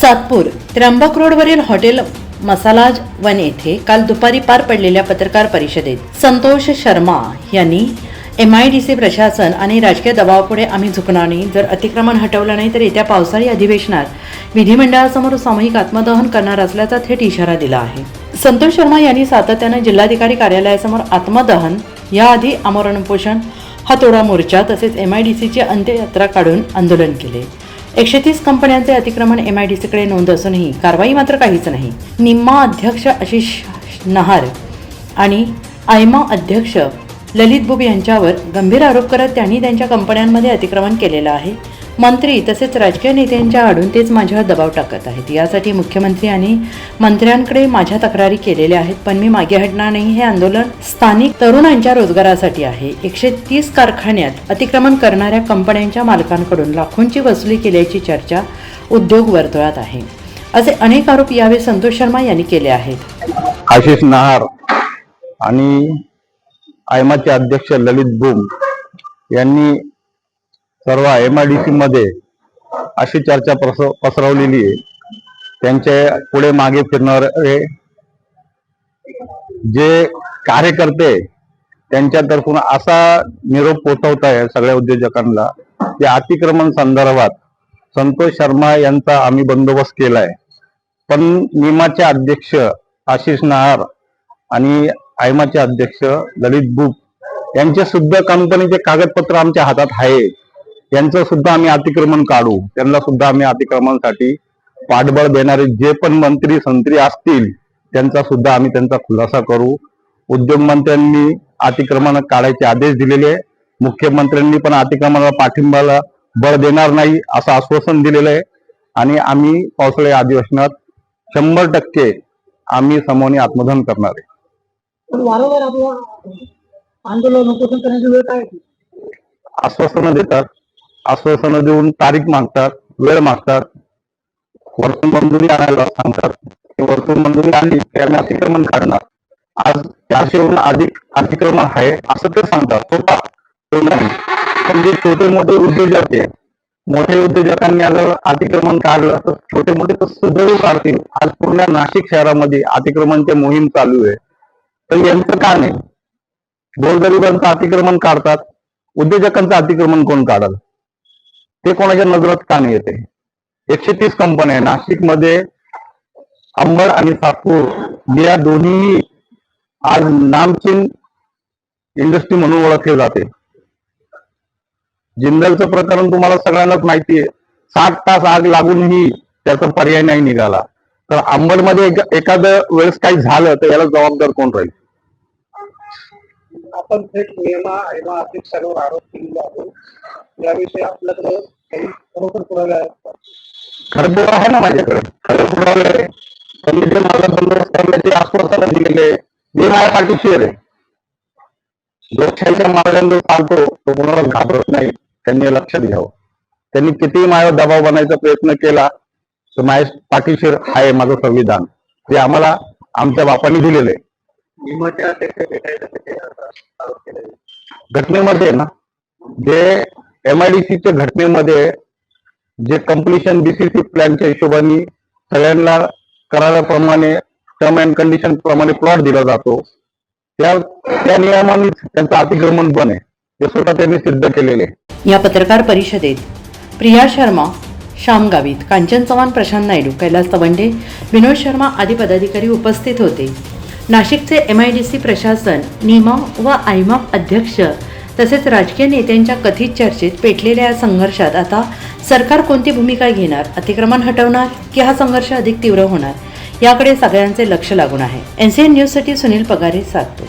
सातपूर त्र्यंबक रोडवरील hotel masalas one येथे काल दुपारी पार पडलेल्या पत्रकार परिषदेत संतोष शर्मा यांनी एम आय डी सी प्रशासन आणि राजकीय दबावापुढे आम्ही झुकणार नाही. जर अतिक्रमण हटवलं नाही तर येत्या पावसाळी अधिवेशनात विधिमंडळासमोर सामूहिक आत्मदहन करणार असल्याचा थेट इशारा दिला आहे. संतोष शर्मा यांनी सातत्यानं जिल्हाधिकारी कार्यालयासमोर आत्मदहन याआधी आमरण उपोषण हातोडा मोर्चा तसेच एम आय डी सीची अंत्ययात्रा काढून आंदोलन केले. एकशे तीस कंपन्यांचे अतिक्रमण एम आय डी सीकडे नोंद असूनही कारवाई मात्र काहीच नाही. निम्मा अध्यक्ष आशिष नहार आणि आयमा अध्यक्ष ललित बुब यांच्यावर गंभीर आरोप करत त्यांनी त्यांच्या कंपन्यांमध्ये अतिक्रमण केलेलं आहे. मंत्री तसेच राजकीय नेत्यांच्या आडून तेच माझ्यावर दबाव टाकत आहेत. यासाठी मुख्यमंत्री आणि मंत्र्यांकडे माझ्या तक्रारी केलेल्या आहेत पण मी मागे हटणार नाही. हे आंदोलन स्थानिक तरुणांच्या रोजगारासाठी आहे. एकशे तीस कारखान्यात अतिक्रमण करणाऱ्या कंपन्यांच्या मालकांकडून लाखोंची वसुली केल्याची चर्चा उद्योग वर्तुळात आहे. असे अनेक आरोप यावेळी संतोष शर्मा यांनी केले आहेत. आशिष नहार आणि आयमाचे अध्यक्ष ललित बुम यांनी सर्व एम आय डी सी मध्ये अशी चर्चा पसरवलेली आहे. त्यांचे पुढे मागे फिरणारे जे कार्यकर्ते त्यांच्यातर्फून असा निरोप पोचवत आहे सगळ्या उद्योजकांना की अतिक्रमण संदर्भात संतोष शर्मा यांचा आम्ही बंदोबस्त केलाय. पण निमाचे अध्यक्ष आशिष नहार आणि आयमाचे अध्यक्ष ललित बुक यांचे सुद्धा कंपनीचे कागदपत्र आमच्या हातात आहे. यांचं सुद्धा आम्ही अतिक्रमण काढू. त्यांना सुद्धा आम्ही अतिक्रमणासाठी पाठबळ देणारे जे पण मंत्री संत्री असतील त्यांचा सुद्धा आम्ही त्यांचा खुलासा करू. उद्योग मंत्र्यांनी अतिक्रमण काढायचे आदेश दिलेले आहे. मुख्यमंत्र्यांनी पण अतिक्रमणाला पाठिंबाला बळ देणार नाही असं आश्वासन दिलेलं आहे. आणि आम्ही पावसाळी अधिवेशनात शंभर टक्के आम्ही समोनी आत्मधन करणार आहे? आश्वासनं देतात. आश्वासनं देऊन तारीख मागतात वेळ मागतात. वर्तन मंजुरी आणायला सांगतात. ते वर्तन मंजुरी आली की आम्ही अतिक्रमण काढणार आज चारशेहून अधिक अतिक्रमण आहे असं ते सांगतात. हो स्वतः तो हो नाही. पण जे छोटे मोठे उद्योजक आहे मोठ्या उद्योजकांनी जर अतिक्रमण काढलं तर छोटे मोठे तर सुदैव काढतील. आज पूर्ण नाशिक शहरामध्ये अतिक्रमणची मोहीम चालू आहे. तर यांचं का नाही? गोरगरिबांचं अतिक्रमण काढतात. उद्योजकांचं अतिक्रमण कोण काढाल? ते कोणाच्या नजरात का नाही येते? एकशे तीस कंपन्या आहे. नाशिकमध्ये अंबड आणि सातपूर या दोन्ही आज नामचीन इंडस्ट्री म्हणून ओळखले जाते. जिंदलचं प्रकरण तुम्हाला सगळ्यांनाच माहिती आहे. सात तास आग लागूनही त्याचा पर्याय नाही निघाला. तर अंबडमध्ये एखादं वेळेस काही झालं तर याला जबाबदार कोण राहील? आपण थेट नियमा एमा सर्व आरोप केलेला आहे याविषयी आपल्याकडे काही खरोखर पुरावे आहेत का? खरं पुरावा आहे ना माझ्याकडे. खरं पुरावे आहे. त्यांनी जे मला बंदोबस्त करण्याचे आश्वासन दिलेले मी माझ्या पाठीशी आहे. लोकशाहीच्या मार्गाने जो चालतो तो कोणाला घाबरत नाही. त्यांनी लक्षात घ्यावं त्यांनी कितीही माझ्यावर दबाव बनायचा प्रयत्न केला तर माझ्या पाठीशीर आहे माझं संविधान. ते आम्हाला आमच्या बापाने दिलेलं आहे. घटनेमध्ये ना जे एमआयडीसीच्या घटनेमध्ये जे कम्प्लिशन बीसीसी प्लॅनच्या हिशोबाने सगळ्यांना कराराप्रमाणे टर्म अँड कंडिशन प्रमाणे प्लॉट दिला जातो त्या त्या नियमाने त्यांचं अतिक्रमण पण आहे हे स्वतः त्यांनी सिद्ध केलेले. या पत्रकार परिषदेत प्रिया शर्मा श्याम गावित कांचन चव्हाण प्रशांत नायडू कैलास तवंडे विनोद शर्मा आदी पदाधिकारी उपस्थित होते. नाशिकचे एम आय डी सी प्रशासन निमा व आयमाप अध्यक्ष तसेच राजकीय नेत्यांच्या कथित चर्चेत पेटलेल्या या संघर्षात आता सरकार कोणती भूमिका घेणार अतिक्रमण हटवणार की हा संघर्ष अधिक तीव्र होणार याकडे सगळ्यांचे लक्ष लागून आहे. एन सी एन न्यूजसाठी सुनील पगारे साधतो